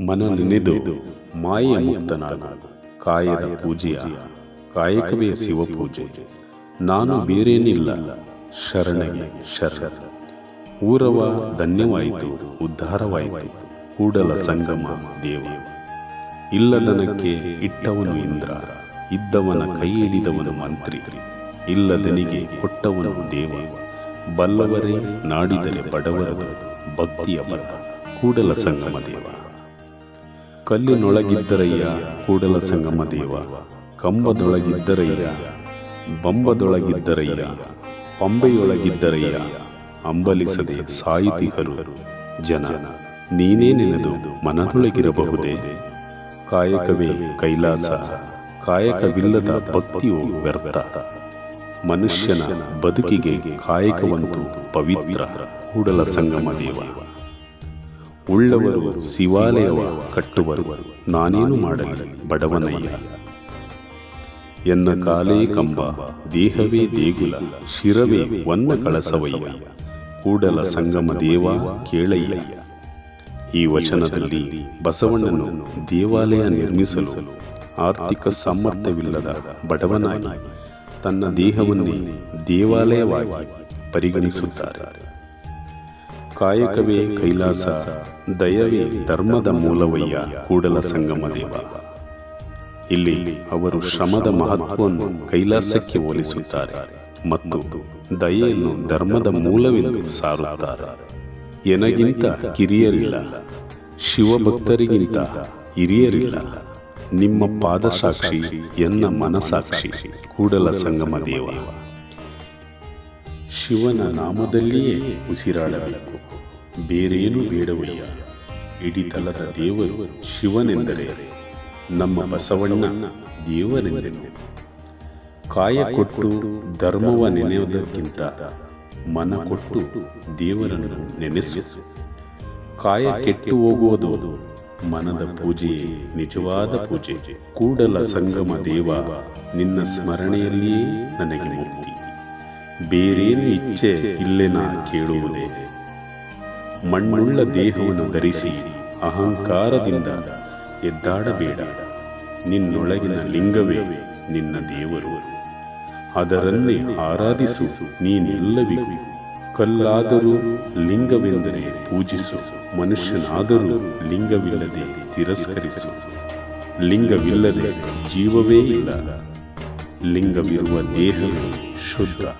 ಮನ ಮಾಯೆಯ ಮಾಯೆ ಮುಕ್ತನಾಗು. ಕಾಯದ ಪೂಜೆಯ ಕಾಯಕವೇ ಶಿವಪೂಜೆ ನಾನು ಬೇರೇನಿಲ್ಲ. ಶರಣಗೆ ಶರಣ. ಊರವ ಧನ್ಯವಾಯಿತು. ಉದ್ಧಾರವಾಯಿತು. ಕೂಡಲ ಸಂಗಮ ದೇವ. ಇಲ್ಲದನಕ್ಕೆ ಇಟ್ಟವನು ಇಂದ್ರ. ಇದ್ದವನ ಕೈ ಹಿಡಿದವನು ಮಂತ್ರಿ. ಇಲ್ಲದನಿಗೆ ಕೊಟ್ಟವನು ದೇವ. ಬಲ್ಲವರೇ ನಾಡಿದರೆ ಬಡವರದು ಭಕ್ತಿಯ ಬಲ. ಕೂಡಲ ಸಂಗಮ ದೇವ. ಕಲ್ಲಿನೊಳಗಿದ್ದರಯ್ಯ, ಕೂಡಲ ಸಂಗಮ ದೇವ. ಕಂಬದೊಳಗಿದ್ದರಯ್ಯ, ಬಂಬದೊಳಗಿದ್ದರಯ್ಯ, ಪಂಬೆಯೊಳಗಿದ್ದರಯ್ಯ, ಅಂಬಲಿಸದೆ ಸಾಯಿತಿಹರು ಜನ. ನೀನೇ ನೆನೆದು ಮನದೊಳಗಿರಬಹುದೇ? ಕಾಯಕವೇ ಕೈಲಾಸ, ಕಾಯಕವಿಲ್ಲದ ಭಕ್ತಿಯು ವ್ಯರ್ಥ. ಮನುಷ್ಯನ ಬದುಕಿಗೆ ಕಾಯಕವಂತೂ ಪವಿತ್ರ, ಕೂಡಲ ಸಂಗಮ ದೇವ. ಉಳ್ಳವರು ಶಿವಾಲಯವ ಕಟ್ಟುವರು. ನಾನೇನು ಮಾಡಲಿ? ಬಡವನಯ್ಯ. ಎನ್ನ ಕಾಲೇ ಕಂಬ ದೇಹವೇ ದೇಗುಲ ಶಿರವೇ ವನ್ನ ಕಳಸವಯ್ಯ. ಕೂಡಲ ಸಂಗಮ ದೇವ ಕೇಳಯ್ಯ. ಈ ವಚನದಲ್ಲಿ ಬಸವಣ್ಣನು ದೇವಾಲಯ ನಿರ್ಮಿಸಲು ಆರ್ಥಿಕ ಸಾಮರ್ಥ್ಯವಿಲ್ಲದ ಬಡವನಾಗಿ ತನ್ನ ದೇಹವನ್ನೇ ದೇವಾಲಯವಾಗಿ ಪರಿಗಣಿಸುತ್ತಾರೆ. ಕಾಯಕವೇ ಕೈಲಾಸ, ದಯವೇ ಧರ್ಮದ ಮೂಲವಯ್ಯ ಕೂಡಲ ಸಂಗಮ ದೇವ ಇಲ್ಲಿ ಅವರು ಶ್ರಮದ ಮಹತ್ವವನ್ನು ಕೈಲಾಸಕ್ಕೆ ಹೋಲಿಸುತ್ತಾರೆ ಮತ್ತು ದಯೆಯನ್ನು ಧರ್ಮದ ಮೂಲವೆಂದು ಸಾರುತ್ತಾರೆ. ಎನಗಿಂತ ಕಿರಿಯರಿಲ್ಲ, ಶಿವಭಕ್ತರಿಗಿಂತ ಹಿರಿಯರಿಲ್ಲ. ನಿಮ್ಮ ಪಾದಸಾಕ್ಷಿ ಎನ್ನ ಮನಸಾಕ್ಷಿ ಕೂಡಲ ಸಂಗಮ ದೇವ ಶಿವನ ನಾಮದಲ್ಲಿಯೇ ಉಸಿರಾಡಬೇಕು. ಬೇರೇನು ಬೇಡವಯ್ಯ ಇಡಿತಲದ ದೇವರು ಶಿವನೆಂದರೆ ನಮ್ಮ ಬಸವಣ್ಣ ದೇವರೆಂದೆನು. ಕಾಯ ಕೊಟ್ಟು ಧರ್ಮವ ನೆನೆಯುವುದಕ್ಕಿಂತ ಮನ ಕೊಟ್ಟು ದೇವರನ್ನು ನೆನೆಸು. ಕಾಯ ಕೆಟ್ಟು ಹೋಗುವುದು ಮನದ ಪೂಜೆಯೇ, ನಿಜವಾದ ಪೂಜೆ. ಕೂಡಲ ಸಂಗಮ ದೇವ, ನಿನ್ನ ಸ್ಮರಣೆಯಲ್ಲಿಯೇ ನನಗೆ ಬೇರೇನು ಇಚ್ಛೆ ಇಲ್ಲೇ ನಾನು ಕೇಳುವುದೇ? ಮಣ್ಣುಳ್ಳ ದೇಹವನ್ನು ಧರಿಸಿ ಅಹಂಕಾರದಿಂದ ಎದ್ದಾಡಬೇಡ. ನಿನ್ನೊಳಗಿನ ಲಿಂಗವೇ ನಿನ್ನ ದೇವರು. ಅದರನ್ನೇ ಆರಾಧಿಸು ನೀನೆಲ್ಲವಿಗೂ. ಕಲ್ಲಾದರೂ ಲಿಂಗವೆಂದರೆ ಪೂಜಿಸು, ಮನುಷ್ಯನಾದರೂ ಲಿಂಗವಿಲ್ಲದೆ ತಿರಸ್ಕರಿಸು. ಲಿಂಗವಿಲ್ಲದೆ ಜೀವವೇ ಇಲ್ಲ. ಲಿಂಗವಿರುವ ದೇಹವೇ শুদ্ধা।